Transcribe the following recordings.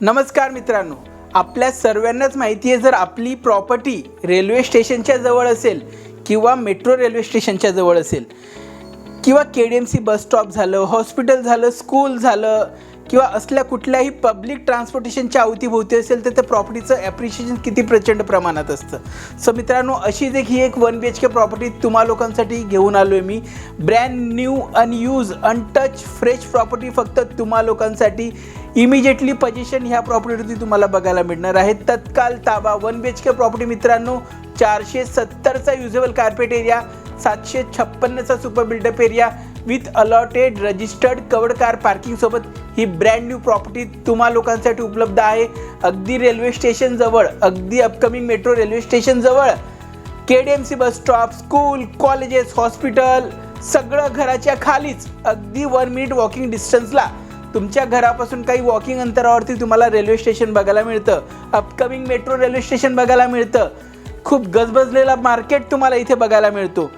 नमस्कार मित्रांनो आपल्या सर्वांनाच माहिती आहे जर आपली प्रॉपर्टी रेल्वे स्टेशनच्या जवळ असेल किंवा मेट्रो रेल्वे स्टेशनच्या जवळ असेल किंवा K D M C bus stop झालं हॉस्पिटल झालं स्कूल झालं किंवा असल्या कुठल्याही पब्लिक ट्रान्सपोर्टेशनच्या अवतीभोवती असेल तर त्या प्रॉपर्टीचं ॲप्रिशिएशन किती प्रचंड प्रमाणात असतं. सो मित्रांनो अशीच एक ही एक one B H K property तुम्हा लोकांसाठी घेऊन आलो आहे मी. Brand new unused untouch fresh property फक्त तुम्हा लोकांसाठी इमिजिएटली पजेशन ह्या प्रॉपर्टीवरती तुम्हाला बघायला मिळणार आहे. तत्काल ताबा one B H K property मित्रांनो चारशे सत्तरचा युजेबल कार्पेट एरिया सातशे छप्पन्नचा super buildup area with allotted registered covered car पार्किंगसोबत ही ब्रँड न्यू प्रॉपर्टी तुम्हा लोकांसाठी उपलब्ध आहे. अगदी रेल्वे स्टेशनजवळ अगदी upcoming metro railway स्टेशनजवळ K D M C bus stop school colleges hospital सगळं घराच्या खालीच. अगदी वन मिनिट वॉकिंग डिस्टन्सला तुमच्या घरापासून काही वॉकिंग अंतरावरती तुम्हाला रेल्वे स्टेशन बघायला मिळतं. अपकमिंग मेट्रो रेल्वे स्टेशन बघायला मिळतं. खूप गजबजलेला मार्केट तुम्हाला इथे बघायला मिळतो.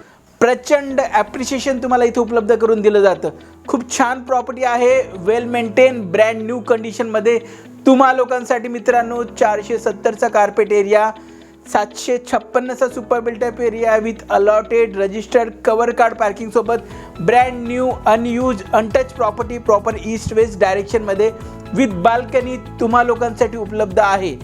प्रचंड ॲप्रिशिएशन तुम्हाला इथे उपलब्ध करून दिलं जातं. खूप छान प्रॉपर्टी आहे वेल मेंटेन ब्रँड न्यू कंडिशनमध्ये तुम्हा लोकांसाठी मित्रांनो चारशे सत्तरचा कार्पेट एरिया सातशे छप्पन्नचा super builtup area with allotted registered covered car पार्किंगसोबत brand new unused untouch property proper east west डायरेक्शनमध्ये with balcony तुम्हा लोकांसाठी उपलब्ध आहे.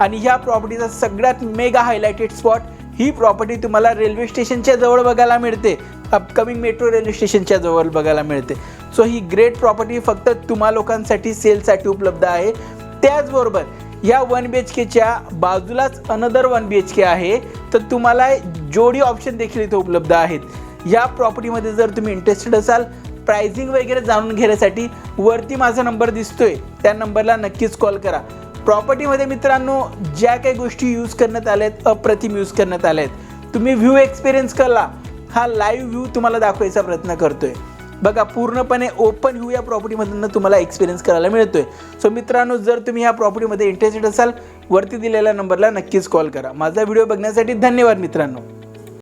आणि ह्या प्रॉपर्टीचा सगळ्यात मेगा हायलायटेड स्पॉट ही प्रॉपर्टी तुम्हाला रेल्वे स्टेशनच्या जवळ बघायला मिळते. अपकमिंग मेट्रो रेल्वे स्टेशनच्या जवळ बघायला मिळते. सो ही ग्रेट प्रॉपर्टी फक्त तुम्हा लोकांसाठी सेलसाठी उपलब्ध आहे. त्याचबरोबर या वन बी एच केच्या बाजूलाच another one B H K आहे. तर तुम्हाला जोडी ऑप्शन देखील इथे उपलब्ध आहेत. या प्रॉपर्टीमध्ये जर तुम्ही इंटरेस्टेड असाल प्रायझिंग वगैरे जाणून घेण्यासाठी वरती माझा नंबर दिसतोय. त्या नंबरला नक्कीच कॉल करा. प्रॉपर्टीमध्ये मित्रांनो ज्या काही गोष्टी यूज करण्यात आल्या आहेत अप्रतिम यूज करण्यात आल्या आहेत तुम्ही व्ह्यू एक्सपिरियन्स कला हा लाईव्ह व्ह्यू तुम्हाला दाखवायचा प्रयत्न करतोय. बघा पूर्णपणे ओपन व्ह्यू या प्रॉपर्टीमधून तुम्हाला एक्सपिरियन्स करायला मिळतोय. सो मित्रांनो जर तुम्ही ह्या प्रॉपर्टीमध्ये इंटरेस्टेड असाल वरती दिलेल्या नंबरला नक्कीच कॉल करा. माझा व्हिडिओ बघण्यासाठी धन्यवाद मित्रांनो.